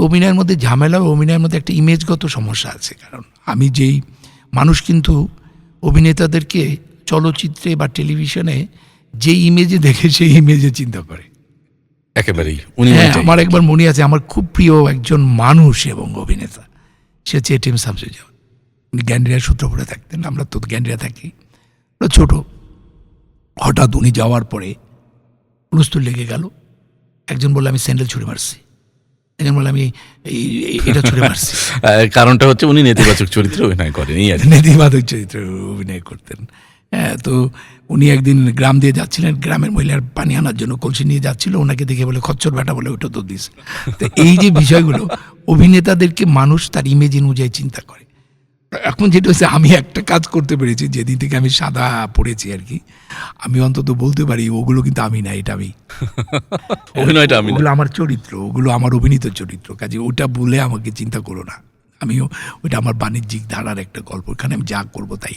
অভিনয়ের মধ্যে ঝামেলা ও অভিনয়ের মধ্যে একটা ইমেজগত সমস্যা আছে। কারণ আমি যেই মানুষ কিন্তু অভিনেতাদেরকে চলচ্চিত্রে বা টেলিভিশনে যে ইমেজে দেখে সেই ইমেজে চিন্তা করে। একেবারেই। উনি হ্যাঁ আমার একবার মনে আছে আমার খুব প্রিয় একজন মানুষ এবং অভিনেতা সে হচ্ছে এটিএম শামসুজ্জামান। উনি গ্যান্ডিয়া সূত্রপুরে থাকতেন আমরা তো গ্যান্ডিয়া থাকি। ছোট। হঠাৎ উনি যাওয়ার পরে হুলস্থুল লেগে গেল। একজন বলল আমি স্যান্ডেল ছুঁড়ে মারছি। একজন বলে আমি এটা কারণটা হচ্ছে উনি নেতিবাচক চরিত্রে অভিনয় করেন এই আর। নেতিবাচক চরিত্রে অভিনয় করতেন। হ্যাঁ তো উনি একদিন গ্রাম দিয়ে যাচ্ছিলেন গ্রামের মহিলার পানি আনার জন্য কলসি নিয়ে যাচ্ছিল ওনাকে দেখে বলে খচ্চর বেটা বলে ওটা তো দিস। তো এই যে বিষয়গুলো অভিনেতাদেরকে মানুষ তার ইমেজ অনুযায়ী চিন্তা করে। এখন যেটা হচ্ছে আমি একটা কাজ করতে পেরেছি যেদিন থেকে আমি সাদা পড়েছি আর কি আমি অন্তত বলতে পারি ওগুলো কিন্তু আমি না এটা আমি। অভিনয়টা আমি। ওগুলো আমার চরিত্র ওগুলো আমার অভিনীত চরিত্র কাজে ওটা বলে আমাকে চিন্তা করো না। আমিও ওইটা আমার বাণিজ্যিক ধারার একটা গল্প এখানে আমি যা করব তাই।